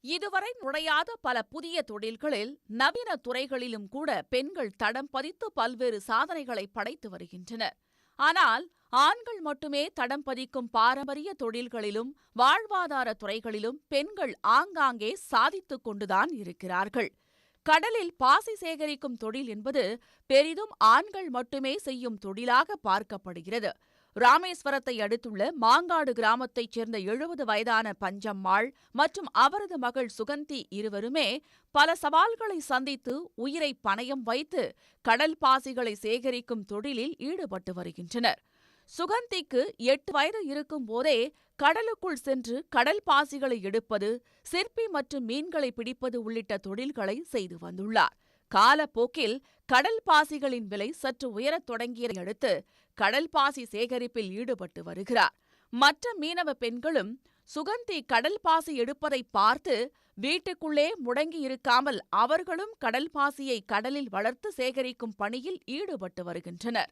இதுவரை நுழையாத பல புதிய தொழில்களில் நவீன துறைகளிலும் கூட பெண்கள் தடம் பதித்து பல்வேறு சாதனைகளை படைத்து வருகின்றனர். ஆனால் ஆண்கள் மட்டுமே தடம் பதிக்கும் பாரம்பரிய தொழில்களிலும் வாழ்வாதார துறைகளிலும் பெண்கள் ஆங்காங்கே சாதித்துக் கொண்டுதான் இருக்கிறார்கள். கடலில் பாசி சேகரிக்கும் தொழில் என்பது பெரிதும் ஆண்கள் மட்டுமே செய்யும் தொழிலாக பார்க்கப்படுகிறது. ராமேஸ்வரத்தை அடுத்துள்ள மாங்காடு கிராமத்தைச் சேர்ந்த எழுபது வயதான பஞ்சம்மாள் மற்றும் அவரது மகள் சுகந்தி இருவருமே பல சவால்களை சந்தித்து உயிரை பணயம் வைத்து கடல் பாசிகளை சேகரிக்கும் தொழிலில் ஈடுபட்டு வருகின்றனர். சுகந்திக்கு எட்டு வயது இருக்கும் போதே கடலுக்குள் சென்று கடல் பாசிகளை எடுப்பது சிற்பி மற்றும் மீன்களை பிடிப்பது உள்ளிட்ட தொழில்களை செய்து வந்துள்ளார். காலப்போக்கில் கடல் பாசிகளின் விலை சற்று உயரத் தொடங்கியதை அடுத்து கடல் பாசி சேகரிப்பில் ஈடுபட்டு வருகிறார். மற்ற மீனவ பெண்களும் சுகந்தி கடல் பாசி எடுப்பதை பார்த்து வீட்டுக்குள்ளே முடங்கி இருக்காமல் அவர்களும் கடல் பாசியை கடலில் வளர்த்து சேகரிக்கும் பணியில் ஈடுபட்டு வருகின்றனர்.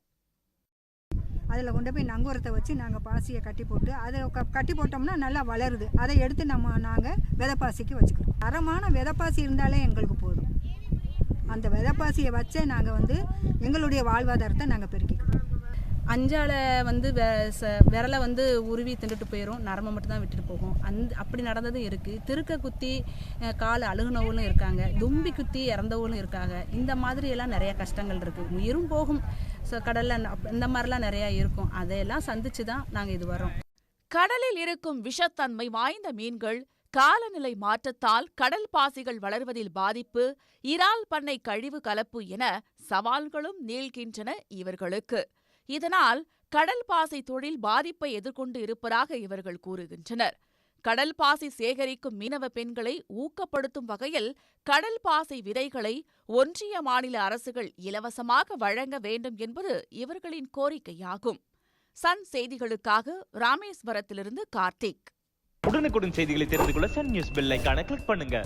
அதில் கொண்டு போய் நங்கூரத்தை வச்சு நாங்கள் பாசியை கட்டி போட்டு அதை க- கட்டி போட்டோம்னா நல்லா வளருது. அதை எடுத்து நம்ம நாங்கள் விதைப்பாசிக்கு வச்சுக்கிறோம். தரமான விதைப்பாசி இருந்தாலே எங்களுக்கு போதும். அந்த விதைப்பாசியை வச்சே நாங்கள் வந்து எங்களுடைய வாழ்வாதாரத்தை நாங்கள் பெருக்கிக்கிறோம். அஞ்சால வந்து வெ ச- விரலை வந்து உருவி தின்னுட்டு போயிடும் நரம்பை மட்டும் தான் விட்டுட்டு போகும். அந்த அப்படி நடந்ததும் இருக்குது திருக்க குத்தி கால் அழுகுனவங்களும் இருக்காங்க. தும்பி குத்தி இறந்தவங்களும் இருக்காங்க. இந்த மாதிரி எல்லாம் நிறைய கஷ்டங்கள் இருக்குது உயிரும் போகும். ஸோ கடலில் இந்த மாதிரிலாம் நிறையா இருக்கும். அதையெல்லாம் சந்திச்சு தான் நாங்கள் இது வரோம் கடலில் இருக்கும் விஷத்தன்மை வாய்ந்த மீன்கள் காலநிலை மாற்றத்தால் கடல் பாசிகள் வளர்வதில் பாதிப்பு இறால் பண்ணை கழிவு கலப்பு என சவால்களும் நீள்கின்றன இவர்களுக்கு. இதனால் கடல் பாசி தொழில் பாதிப்பை எதிர்கொண்டு இருப்பதாக இவர்கள் கூறுகின்றனர். கடல் பாசி சேகரிக்கும் மீனவ பெண்களை ஊக்கப்படுத்தும் வகையில் கடல் பாசி விதைகளை ஒன்றிய மாநில அரசுகள் இலவசமாக வழங்க வேண்டும் என்பது இவர்களின் கோரிக்கையாகும். சன் செய்திகளுக்காக ராமேஸ்வரத்திலிருந்து கார்த்திக். உடனுக்குடன் செய்திகளை தெரிந்து கொள்ள சன் நியூஸ் பெல் கிளிக் பண்ணுங்க.